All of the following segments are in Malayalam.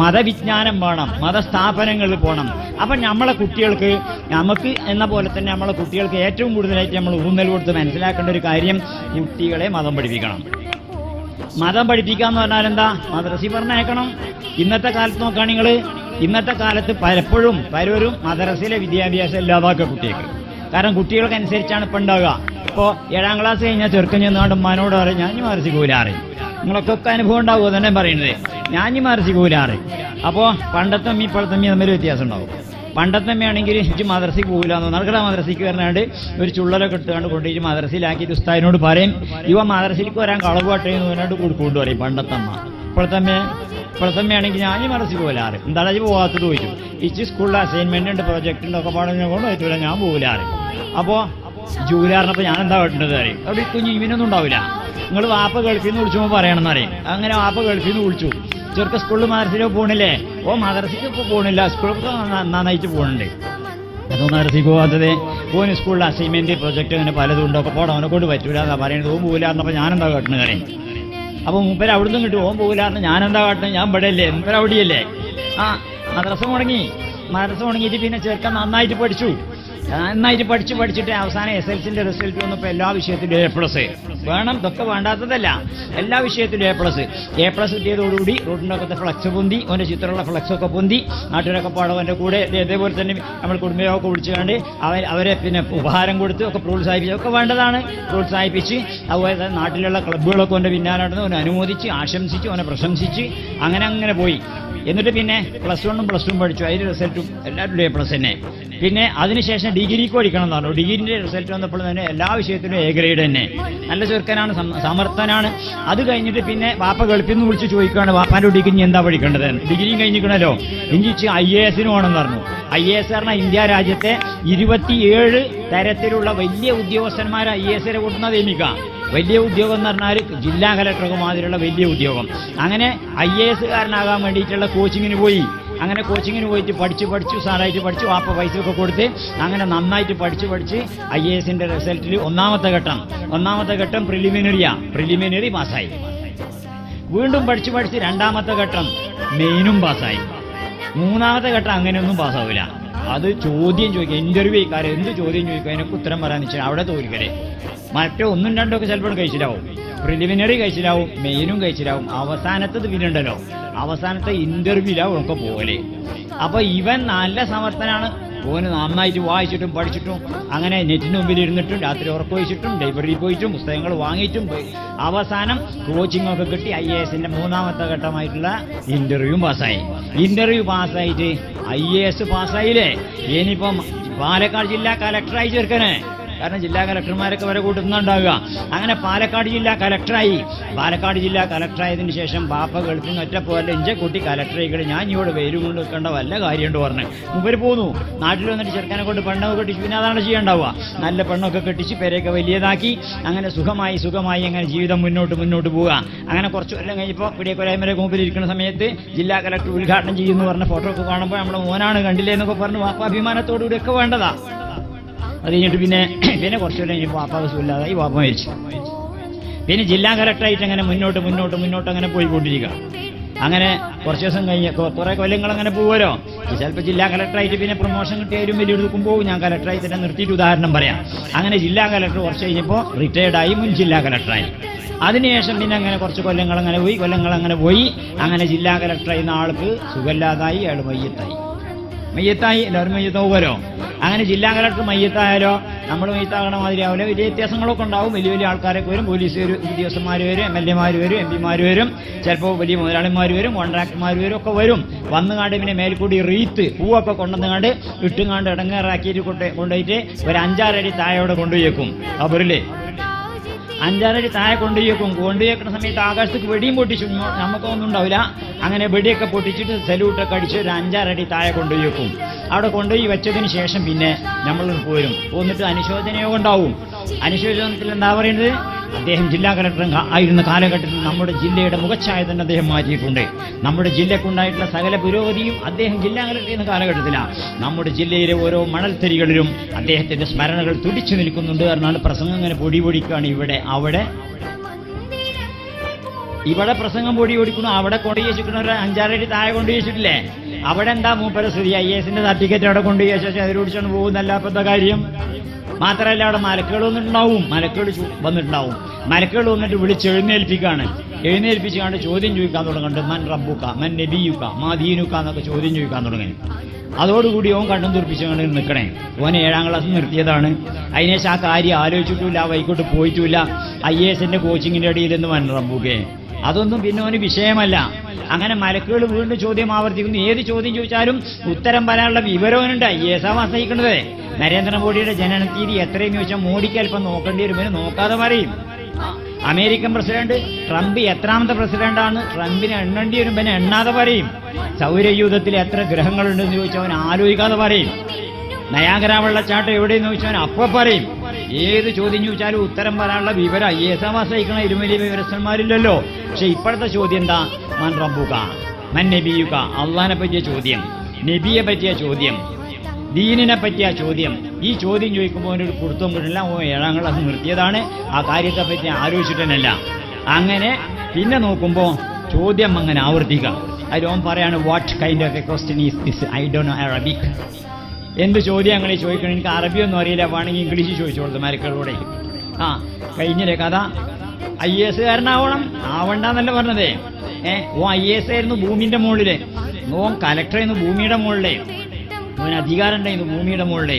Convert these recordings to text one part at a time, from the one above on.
മതവിജ്ഞാനം വേണം മതസ്ഥാപനങ്ങളിൽ പോകണം. അപ്പം നമ്മളെ കുട്ടികൾക്ക് നമുക്ക് എന്ന പോലെ തന്നെ നമ്മളെ കുട്ടികൾക്ക് ഏറ്റവും കൂടുതലായിട്ട് നമ്മൾ ഊന്നൽ കൊടുത്ത് മനസ്സിലാക്കേണ്ട ഒരു കാര്യം കുട്ടികളെ മതം പഠിപ്പിക്കണം. മതം പഠിപ്പിക്കുക എന്ന് പറഞ്ഞാൽ എന്താ? മദ്രസി പറഞ്ഞയക്കണം ഇന്നത്തെ കാലത്ത് നോക്കുകയാണെങ്കിൽ ഇന്നത്തെ കാലത്ത് പലപ്പോഴും പലരും മദ്രസയിലെ വിദ്യാഭ്യാസം ഇല്ലാതാക്കുക കുട്ടികൾക്ക്. കാരണം കുട്ടികൾക്കനുസരിച്ചാണ് ഇപ്പം ഉണ്ടാവുക. ഇപ്പോൾ ഏഴാം ക്ലാസ് കഴിഞ്ഞാൽ ചെറുക്കൻ ചെന്നുകൊണ്ട് ഉമ്മാനോട് പറയും ഞാൻ മറിച്ച് കൂലാറ്. നിങ്ങളൊക്കെ അനുഭവം ഉണ്ടാവുമോ തന്നെ പറയുന്നത്? ഞാൻ മറിച്ച് കൂലാറ്. അപ്പോ പണ്ടത്തെ അമ്മ ഇപ്പോഴത്തെ അമ്മ തമ്മിൽ വ്യത്യാസം ഉണ്ടാവും. പണ്ടത്തെ അമ്മയാണെങ്കിൽ ഇജ്ജ് മദ്രസയ്ക്ക് പോകില്ലാന്ന് നടക്കട മദ്രസയ്ക്ക് വരണാണ്ട് ഒരു ചുള്ളലൊക്കെ എടുത്തുകൊണ്ട് കൊണ്ടുപോയി മദ്രസയിലാക്കിയിട്ട് ഉസ്താദിനോട് പറയും ഇവ മദ്രസയിലേക്ക് വരാൻ കളവ് കട്ടേന്ന് പറഞ്ഞാണ്ട് കൊടുക്കൊണ്ട് പറയും പണ്ടത്തെ അമ്മ ഇപ്പോഴത്തെ അമ്മ ഇപ്പോഴത്തെ അമ്മയാണെങ്കിൽ ഞാൻ മദ്രസയ്ക്ക് പോലാറ് എന്താണ് ഈ പോകാത്തത് ചോദിച്ചു. ഇച്ച് സ്കൂളിൽ അസൈൻമെന്റ് ഉണ്ട് പ്രൊജക്ട് ഉണ്ട് ഒക്കെ പാടുന്ന കൊണ്ട് പറ്റൂല ഞാൻ പോകില്ലാറ് അപ്പോൾ ജൂലാറിനപ്പോൾ ഞാൻ എന്താ വേണ്ടത് അറിയും? അവിടെ ഈ കുഞ്ഞു ഇവനൊന്നും ഉണ്ടാവില്ല നിങ്ങൾ വാപ്പ ഗൾഫിൽ നിന്ന് വിളിച്ചുമ്പോൾ പറയണമെന്ന് അറിയും? അങ്ങനെ വാപ്പ ഗൾഫിൽ നിന്ന് വിളിച്ചു. ചെറുക്ക സ്കൂളിൽ മദർസിലോ പോണില്ലേ? ഓ മദർസിക്ക് ഇപ്പോൾ പോണില്ല. സ്കൂളൊക്കെ നന്നായിട്ട് പോണുണ്ട്. അതോ മദ്രസയ്ക്ക് പോകാത്തത് ഓന് സ്കൂളിൽ അസൈൻമെന്റ് പ്രൊജക്ട് അങ്ങനെ പലതും ഉണ്ടോ. അപ്പൊ പോടാ അവനെ കൊണ്ട് പറ്റൂല എന്നാ പറയുന്നത് ഓൻ പോകില്ല എന്നപ്പോൾ ഞാനെന്താ കാട്ടുന്നത് കാര്യം അപ്പോൾ മൂപ്പര് അവിടുന്ന് കിട്ടും ഓൻ പോകില്ല എന്ന് എന്താ കാട്ടുന്നത് ഞാൻ ഇവിടെ അല്ലേ മൂപ്പര് അവിടെയല്ലേ. ആ മദ്രസ മുടങ്ങി. മദ്രസ മുടങ്ങിയിട്ട് പിന്നെ ചെറുക്കൻ നന്നായിട്ട് പഠിച്ചു. നന്നായിട്ട് പഠിച്ച് പഠിച്ചിട്ട് അവസാനം എസ് എൽ സിന്റെ റിസൾട്ട് വന്നപ്പോൾ എല്ലാ വിഷയത്തിലും എ പ്ലസ് വേണം ഇതൊക്കെ വേണ്ടാത്തതല്ല. എല്ലാ വിഷയത്തിലും എ പ്ലസ് എ പ്ലസ് കിട്ടിയതോടുകൂടി റോഡിനൊക്കെ ഫ്ലക്സ് പൊന്തി ഓന്റെ ചിത്രമുള്ള ഫ്ലക്സ് ഒക്കെ പൊന്തി നാട്ടുകാരൊക്കെ പാടവന്റെ കൂടെ. ഇതേപോലെ തന്നെ നമ്മൾ കുടുംബയോഗമൊക്കെ വിളിച്ചുകൊണ്ട് അവർ അവരെ പിന്നെ ഉപഹാരം കൊടുത്ത് ഒക്കെ പ്രോത്സാഹിപ്പിച്ച് ഒക്കെ വേണ്ടതാണ്. പ്രോത്സാഹിപ്പിച്ച് അതുപോലെ തന്നെ നാട്ടിലുള്ള ക്ലബ്ബുകളൊക്കെ ഓന്റെ പിന്നാലെ നടന്ന് അനുമോദിച്ച് ആശംസിച്ച് അവനെ പ്രശംസിച്ച് അങ്ങനെ അങ്ങനെ പോയി. എന്നിട്ട് പിന്നെ പ്ലസ് വണ്ണും പ്ലസ് ടും പഠിച്ചു. അതിന്റെ റിസൾട്ടും എല്ലാവരും എ പ്ലസ് തന്നെ. പിന്നെ അതിനുശേഷം ഡിഗ്രിക്ക് പഠിക്കണം എന്ന് പറഞ്ഞു. ഡിഗ്രിന്റെ റിസൾട്ട് വന്നപ്പോൾ തന്നെ എല്ലാ വിഷയത്തിലും എ ഗ്രേഡ് തന്നെ. നല്ല ചെറുക്കനാണ് സമർത്ഥനാണ്. അത് കഴിഞ്ഞിട്ട് പിന്നെ വാപ്പ ഗൾഫിൽ നിന്ന് വിളിച്ച് ചോദിക്കുകയാണ് വാപ്പാന്റെ ഡിഗ്രി എന്താ പഠിക്കേണ്ടത്? ഡിഗ്രിയും കഴിഞ്ഞിരിക്കണല്ലോ. ഇഞ്ചിച്ച് ഐ എ എസിന് പോകണമെന്ന് പറഞ്ഞു. ഐ എ എസ് പറഞ്ഞാൽ ഇന്ത്യ രാജ്യത്തെ ഇരുപത്തിയേഴ് തരത്തിലുള്ള വലിയ ഉദ്യോഗസ്ഥന്മാരെ ഐ എ എസിനെ കൂട്ടുന്ന നിയമിക്കാം വലിയ ഉദ്യോഗം എന്ന് പറഞ്ഞാൽ ജില്ലാ കലക്ടർക്ക് മാതിരിയുള്ള വലിയ ഉദ്യോഗം. അങ്ങനെ ഐ എ എസ്സുകാരനാകാൻ വേണ്ടിയിട്ടുള്ള കോച്ചിങ്ങിന് പോയി. അങ്ങനെ കോച്ചിങ്ങിന് പോയിട്ട് പഠിച്ച് പഠിച്ചു സാറായിട്ട് പഠിച്ചു വാപ്പ പൈസയൊക്കെ കൊടുത്ത് അങ്ങനെ നന്നായിട്ട് പഠിച്ച് പഠിച്ച് ഐ എ എസിന്റെ റിസൾട്ടിൽ ഒന്നാമത്തെ ഘട്ടം. ഒന്നാമത്തെ ഘട്ടം പ്രിലിമിനറിയാ പ്രിലിമിനറി പാസ്സായി. വീണ്ടും പഠിച്ച് പഠിച്ച് രണ്ടാമത്തെ ഘട്ടം മെയിനും പാസ്സായി. മൂന്നാമത്തെ ഘട്ടം അങ്ങനെയൊന്നും പാസ്സാവില്ല അത് ചോദ്യം ചോദിക്കുക ഇന്റർവ്യൂ കാര്യം എന്ത് ചോദ്യം ചോദിക്കുക അതിനൊക്കെ ഉത്തരം പറയാന്ന് വെച്ചാൽ അവിടെ തോൽക്കലേ. മറ്റേ ഒന്നും രണ്ടും ഒക്കെ ചിലപ്പോൾ കഴിച്ചിലാവും. പ്രിലിമിനറി കഴിച്ചിലാവും. മെയിനും കഴിച്ചിലാവും. അവസാനത്തത് പിന്നെ ഉണ്ടല്ലോ അവസാനത്തെ ഇന്റർവ്യൂലാവും ഒക്കെ പോലെ അപ്പൊ ഇവൻ നല്ല സമർത്ഥനാണ്. ഓന് നന്നായിട്ട് വായിച്ചിട്ടും പഠിച്ചിട്ടും അങ്ങനെ നെറ്റിന് മുമ്പിൽ ഇരുന്നിട്ടും രാത്രി ഉറക്കൊഴിച്ചിട്ടും ലൈബ്രറിയിൽ പോയിട്ടും പുസ്തകങ്ങൾ വാങ്ങിയിട്ടും അവസാനം കോച്ചിങ് ഒക്കെ കിട്ടി ഐ എ എസിന്റെ മൂന്നാമത്തെ ഘട്ടമായിട്ടുള്ള ഇന്റർവ്യൂ പാസ്സായി. ഇന്റർവ്യൂ പാസ്സായിട്ട് ഐ എ എസ് പാസ്സായില്ലേ? ഇനിയിപ്പം പാലക്കാട് ജില്ലാ കലക്ടറായി ചേർക്കണേ. കാരണം ജില്ലാ കലക്ടർമാരൊക്കെ വരെ കൂട്ടുന്നുണ്ടാവുക. അങ്ങനെ പാലക്കാട് ജില്ലാ കലക്ടറായി. പാലക്കാട് ജില്ലാ കലക്ടറായതിനു ശേഷം ബാപ്പ ഗൾഫിൽ നിന്ന് ഒറ്റ പോലെ ഇഞ്ച കൂട്ടി കലക്ടറേക്കടെ ഞാൻ ഇവിടെ വേരും കൊണ്ട് നിൽക്കേണ്ട വല്ല കാര്യമുണ്ട് പറഞ്ഞു. മുമ്പര് പോന്നു. നാട്ടിൽ വന്നിട്ട് ചെറുക്കനെ കൊണ്ട് പെണ്ണൊക്കെ കെട്ടിച്ച് പിന്നെ അതാണ് ചെയ്യേണ്ടാവുക. നല്ല പെണ്ണൊക്കെ കെട്ടിച്ച് പേരെയൊക്കെ വലിയതാക്കി. അങ്ങനെ സുഖമായി സുഖമായി അങ്ങനെ ജീവിതം മുന്നോട്ട് മുന്നോട്ട് പോവുക. അങ്ങനെ കുറച്ച് കൊല്ലം കഴിഞ്ഞപ്പോൾ പിടിയക്കൊരായ്മരെ മുമ്പിൽ ഇരിക്കുന്ന സമയത്ത് ജില്ലാ കലക്ടർ ഉദ്ഘാടനം ചെയ്യുന്നു പറഞ്ഞ ഫോട്ടോ ഒക്കെ കാണുമ്പോൾ നമ്മുടെ മോനാണ് കണ്ടില്ലേ എന്നൊക്കെ പറഞ്ഞു വാപ്പ അഭിമാനത്തോടുകൂടി ഒക്കെ വേണ്ടതാ. കഴിഞ്ഞിട്ട് പിന്നെ പിന്നെ കുറച്ച് കൊല്ലം കഴിഞ്ഞപ്പോൾ വാപ്പ ഈ വാപ്പ മരിച്ചു. പിന്നെ ജില്ലാ കലക്ടറായിട്ട് അങ്ങനെ മുന്നോട്ട് മുന്നോട്ട് മുന്നോട്ട് അങ്ങനെ പോയിക്കൊണ്ടിരിക്കുക. അങ്ങനെ കുറച്ച് ദിവസം കഴിഞ്ഞ കുറെ കൊല്ലങ്ങൾ അങ്ങനെ പോവുമല്ലോ. ചിലപ്പോൾ ജില്ലാ കലക്ടറായിട്ട് പിന്നെ പ്രൊമോഷൻ കിട്ടിയാലും വലിയ എടുക്കും പോകും. ഞാൻ കലക്ടറായി തന്നെ നിർത്തിയിട്ട് ഉദാഹരണം പറയാം. അങ്ങനെ ജില്ലാ കലക്ടർ കുറച്ച് കഴിഞ്ഞപ്പോൾ റിട്ടയർഡായി മുൻ ജില്ലാ കലക്ടറായി അതിനുശേഷം പിന്നെ അങ്ങനെ കുറച്ച് കൊല്ലങ്ങൾ അങ്ങനെ പോയി കൊല്ലങ്ങൾ അങ്ങനെ പോയി. അങ്ങനെ ജില്ലാ കലക്ടറായിരുന്ന ആൾക്ക് സുഖമില്ലാതായി അയാൾ മയ്യത്തായി മയ്യത്തായി എല്ലാവരും മയ്യത്താവുമല്ലോ അങ്ങനെ ജില്ലാ കലക്ടർ മയ്യത്തായാലോ നമ്മൾ മയ്യത്താകണ മാതിരിയാവില്ല വലിയ വ്യത്യാസങ്ങളൊക്കെ ഉണ്ടാവും. വലിയ വലിയ ആൾക്കാരൊക്കെ വരും. പോലീസ് ഉദ്യോഗസ്ഥന്മാർ വരും എം എൽ എമാർ വരും എം പിമാർ വരും. ചിലപ്പോൾ വലിയ മുതലാളിമാർ വരും കോൺട്രാക്ടർമാർ വരും ഒക്കെ വരും. വന്നുകാണ്ട് പിന്നെ മേൽക്കൂടി റീത്ത് പൂവൊക്കെ കൊണ്ടുവന്നുകാണ്ട് ഇട്ടുങ്ങാണ്ട് ഇടങ്ങേറാക്കിയിട്ട് കൊണ്ട് കൊണ്ടുപോയിട്ട് ഒരു അഞ്ചാറടി താഴെ കൊണ്ടുപോയേക്കും. അവരില്ലേ അഞ്ചാറടി താഴെ കൊണ്ടുപോയേക്കും. കൊണ്ടുപോയേക്കുന്ന സമയത്ത് ആകാശത്തേക്ക് വെടിയും പൊട്ടിച്ചു. നമുക്കൊന്നും ഉണ്ടാവില്ല. അങ്ങനെ വെടിയൊക്കെ പൊട്ടിച്ചിട്ട് സല്യൂട്ടൊക്കെ അടിച്ച് ഒരു അഞ്ചാറടി താഴെ കൊണ്ടുപോയേക്കും. അവിടെ കൊണ്ടുപോയി വെച്ചതിന് ശേഷം പിന്നെ നമ്മൾ പോരും. പോന്നിട്ട് അനുശോചനയോഗം ഉണ്ടാവും. അനുശോചനത്തിൽ എന്താ പറയുന്നത്? അദ്ദേഹം ജില്ലാ കലക്ടർ ആയിരുന്ന കാലഘട്ടത്തിൽ നമ്മുടെ ജില്ലയുടെ മുഖച്ഛായ തന്നെ അദ്ദേഹം മാറ്റിയിട്ടുണ്ട്. നമ്മുടെ ജില്ലക്കുണ്ടായിട്ടുള്ള സകല പുരോഗതിയും അദ്ദേഹം ജില്ലാ കലക്ടർ എന്ന കാലഘട്ടത്തിലാണ്. നമ്മുടെ ജില്ലയിലെ ഓരോ മണൽത്തരികളിലും അദ്ദേഹത്തിന്റെ സ്മരണകൾ തുടിച്ചു നിൽക്കുന്നുണ്ട് എന്നാണ് പ്രസംഗം ഇങ്ങനെ പൊടി പൊടിക്കാണ് ഇവിടെ അവിടെ. ഇവിടെ പ്രസംഗം പൊടി ഓടിക്കുന്നു അവിടെ കൊണ്ടുപോയി ചോദിച്ചിട്ടുണ്ട് ഒരു അഞ്ചാറടി താഴെ കൊണ്ടുപോയി വെച്ചിട്ടില്ലേ? അവിടെ എന്താ മൂപ്പര സ്ഥിതി? ഐ എസിന്റെ സർട്ടിഫിക്കറ്റ് അവിടെ കൊണ്ടുപോയി വെച്ചാൽ അതിലൂടിച്ചാണ് പോകുന്നല്ല ഇപ്പത്തെ കാര്യം? മാത്രമല്ല അവിടെ മലക്കുകൾ വന്നിട്ടുണ്ടാവും. മലക്കുകൾ വന്നിട്ടുണ്ടാവും. മലക്കുകൾ വന്നിട്ട് വിളിച്ച് എഴുന്നേൽപ്പിക്കാണ് എഴുന്നേൽപ്പിച്ചുകൊണ്ട് ചോദ്യം ചോദിക്കാൻ തുടങ്ങുന്നുണ്ട്. മൻ റബ്ബുക്ക മൻ നബിയുക്ക മാ ദീനുക്ക എന്നൊക്കെ ചോദ്യം ചോദിക്കാൻ തുടങ്ങി. അതോടുകൂടി ഓൻ കണ്ണും തുറപ്പിച്ചുകൊണ്ട് നിൽക്കണേ. ഓനെ ഏഴാം ക്ലാസ് നിർത്തിയതാണ്. അതിനേശം ആ കാര്യം ആലോചിച്ചിട്ടില്ല വൈകോട്ട് പോയിട്ടില്ല. ഐ എ എസിന്റെ കോച്ചിങ്ങിന്റെ ഇടയിൽ നിന്ന് മൻ റബ്ബുക്കേ അതൊന്നും പിന്നെ വിഷയമല്ല. അങ്ങനെ മലക്കുകൾ വീണ്ടും ചോദ്യം ആവർത്തിക്കുന്നു. ഏത് ചോദ്യം ചോദിച്ചാലും ഉത്തരം പറയാനുള്ള വിവരവനുണ്ട് ഐ എസ് ആ വസഹിക്കുന്നത്? നരേന്ദ്രമോദിയുടെ ജനനത്തീയതി എത്രയും ചോദിച്ചാൽ മോഡിക്ക് അല്പം നോക്കേണ്ടി വരുമ്പോൾ നോക്കാതെ പറയും. അമേരിക്കൻ പ്രസിഡന്റ് ട്രംപ് എത്രാമത്തെ പ്രസിഡന്റാണ് ട്രംപിനെ എണ്ണേണ്ടി വരുമ്പോൾ എണ്ണാതെ പറയും. സൗരയൂഥത്തിൽ എത്ര ഗ്രഹങ്ങളുണ്ടെന്ന് ചോദിച്ചാൽ അവൻ ആലോചിക്കാതെ പറയും. നയാഗര വെള്ളച്ചാട്ടം എവിടെയെന്ന് ചോദിച്ചാൽ അപ്പൊ പറയും. ഏത് ചോദ്യം ചോദിച്ചാലും ഉത്തരം പറയാനുള്ള വിവരം ഐ എസ് ആവാസിക്കണ ഇരുമലി വിവരസ്ഥന്മാരില്ലല്ലോ. പക്ഷെ ഇപ്പോഴത്തെ ചോദ്യം എന്താ? മൻ റബ്ബുക. മൻ നബിയുക. അള്ളഹാനെ പറ്റിയ ചോദ്യം. നബിയെ പറ്റിയ ചോദ്യം. ദീനിനെ പറ്റിയ ചോദ്യം. ഈ ചോദ്യം ചോദിക്കുമ്പോൾ ഒരു കുടുത്തം കിട്ടില്ല ഓ ഏഴാം ക്ലാസ് നിർത്തിയതാണ്. ആ കാര്യത്തെ പറ്റി ആലോചിച്ചിട്ടല്ല അങ്ങനെ പിന്നെ നോക്കുമ്പോൾ ചോദ്യം അങ്ങനെ ആവർത്തിക്കാം ഓൻ പറയാണ് what kind of a question is this I Dr know Arabic എന്ത് ചോദ്യം അങ്ങനെ ചോദിക്കണം? എനിക്ക് അറബിയൊന്നും അറിയില്ല. വേണമെങ്കിൽ ഇംഗ്ലീഷ് ചോദിച്ചോളൂ. മരക്കളോടെ ആ കഴിഞ്ഞില്ലേ കഥ? ഐ എസ് കാരനാവണം ആവണ്ടെന്നല്ല പറഞ്ഞതേ. ഏ ഓ ഐ എസ് ആയിരുന്നു ഭൂമിന്റെ മുകളിലെ. ഓ കലക്ടറായിരുന്നു ഭൂമിയുടെ മുകളിലെ. ഓന് അധികാരം ഉണ്ടായിരുന്നു ഭൂമിയുടെ മുകളിലെ.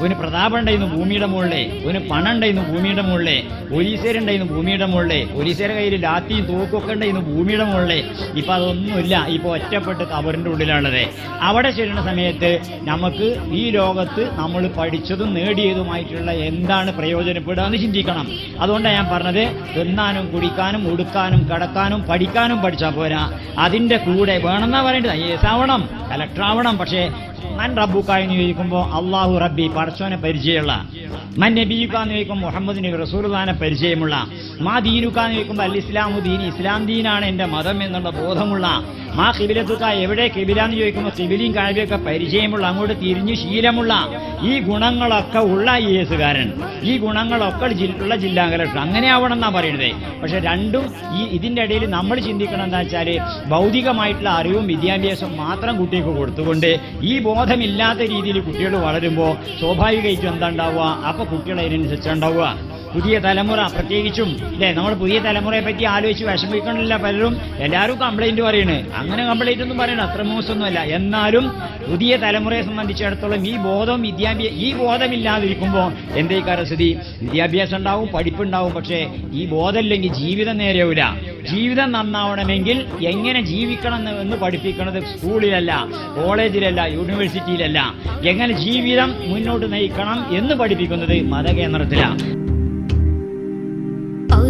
അവന് പ്രതാപം ഉണ്ടായിരുന്നു ഭൂമിയുടെ മുകളിലെ. അവന് പണം ഉണ്ടായിരുന്നു ഭൂമിയുടെ മുകളിലെ. ഒലീസേരുണ്ടായിരുന്നു ഭൂമിയുടെ മുകളിലെ. ഒലീസേര കയ്യിൽ ലാത്തിയും തൂക്കൊക്കെ ഉണ്ടായിരുന്നു ഭൂമിയുടെ മുകളിലെ. ഇപ്പൊ അതൊന്നുമില്ല. ഇപ്പൊ ഒറ്റപ്പെട്ട് കബറിന്റെ ഉള്ളിലാണത്. അവിടെ ചെല്ലുന്ന സമയത്ത് നമുക്ക് ഈ ലോകത്ത് നമ്മൾ പഠിച്ചതും നേടിയതുമായിട്ടുള്ള എന്താണ് പ്രയോജനപ്പെടുക എന്ന് ചിന്തിക്കണം. അതുകൊണ്ടാണ് ഞാൻ പറഞ്ഞത് തിന്നാനും കുടിക്കാനും ഉടുക്കാനും കടക്കാനും പഠിക്കാനും പഠിച്ചാൽ പോരാ. അതിന്റെ കൂടെ വേണമെന്നാ പറയേണ്ടത്. ഐ എസ് ആവണം കലക്ടർ ആവണം പക്ഷേ മൻ റബ്ബുക്ക ചോദിക്കുമ്പോൾ അള്ളാഹു റബ്ബി പടച്ചോനെ പരിചയമുള്ള മൻ നബിയുക്ക എന്ന് ചോദിക്കുമ്പോൾ മുഹമ്മദ് നബി റസൂൽദാനെ പരിചയമുള്ള മാ ദീനുക്ക എന്ന് ചോദിക്കുമ്പോൾ അൽ ഇസ്ലാമു ദീൻ ഇസ്ലാം ദീനാണ് എന്റെ മതം എന്നുള്ള ബോധമുള്ള മാ കിബിലത്തുക്ക എവിടെ കിബില എന്ന് ചോദിക്കുമ്പോൾ കിബിലിയും കാഴ്ചയൊക്കെ പരിചയമുള്ള അങ്ങോട്ട് തിരിഞ്ഞു ശീലമുള്ള ഈ ഗുണങ്ങളൊക്കെ ഉള്ള ഐ എസുകാരൻ ഈ ഗുണങ്ങളൊക്കെ ഉള്ള ജില്ലാ കലക്ടർ അങ്ങനെ ആവണം എന്നാ പറയുന്നത് പക്ഷെ രണ്ടും ഈ ഇതിന്റെ ഇടയിൽ നമ്മൾ ചിന്തിക്കണം എന്താ വെച്ചാൽ ഭൗതികമായിട്ടുള്ള അറിവും വിദ്യാഭ്യാസവും മാത്രം കുട്ടിക്ക് കൊടുത്തുകൊണ്ട് ഈ ബോധമില്ലാത്ത രീതിയിൽ കുട്ടികൾ വളരുമ്പോൾ സ്വാഭാവികമായിട്ടും എന്താ ഉണ്ടാവുക? അപ്പൊ കുട്ടികൾ അതിനനുസരിച്ച് ഉണ്ടാവുക. പുതിയ തലമുറ പ്രത്യേകിച്ചും അല്ലേ നമ്മൾ പുതിയ തലമുറയെ പറ്റി ആലോചിച്ച് വിഷമിക്കണില്ല പലരും. എല്ലാവരും കംപ്ലൈന്റ് പറയണേ. അങ്ങനെ കംപ്ലൈന്റ് ഒന്നും പറയണ അത്ര മോശമൊന്നുമല്ല. എന്നാലും പുതിയ തലമുറയെ സംബന്ധിച്ചിടത്തോളം ഈ ബോധം വിദ്യാഭ്യാസം ഈ ബോധമില്ലാതിരിക്കുമ്പോൾ എന്തേ സ്ഥിതി വിദ്യാഭ്യാസം ഉണ്ടാവും പഠിപ്പുണ്ടാവും പക്ഷേ ഈ ബോധമില്ലെങ്കിൽ ജീവിതം നേരെയാവില്ല ജീവിതം നന്നാവണമെങ്കിൽ എങ്ങനെ ജീവിക്കണം എന്ന് എന്ന് പഠിപ്പിക്കുന്നത് സ്കൂളിലല്ല കോളേജിലല്ല യൂണിവേഴ്സിറ്റിയിലല്ല. എങ്ങനെ ജീവിതം മുന്നോട്ട് നയിക്കണം എന്ന് പഠിപ്പിക്കുന്നത് മതകേന്ദ്രത്തിലാണ്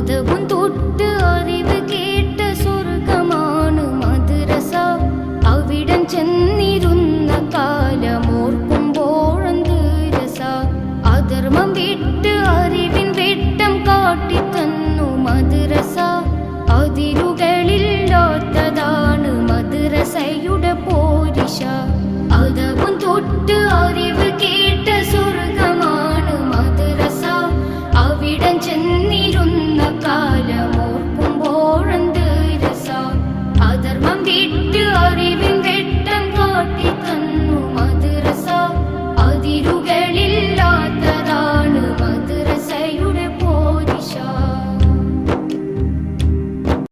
உதவும் தொட்டு அறிவு கேட்ட സ്വർഗമാണ് മധുരസ അവിടം ചെന്നിരുന്ന കാലമോർക്കുമ്പോഴന്ത് രസ അധർമ്മം വിട്ട്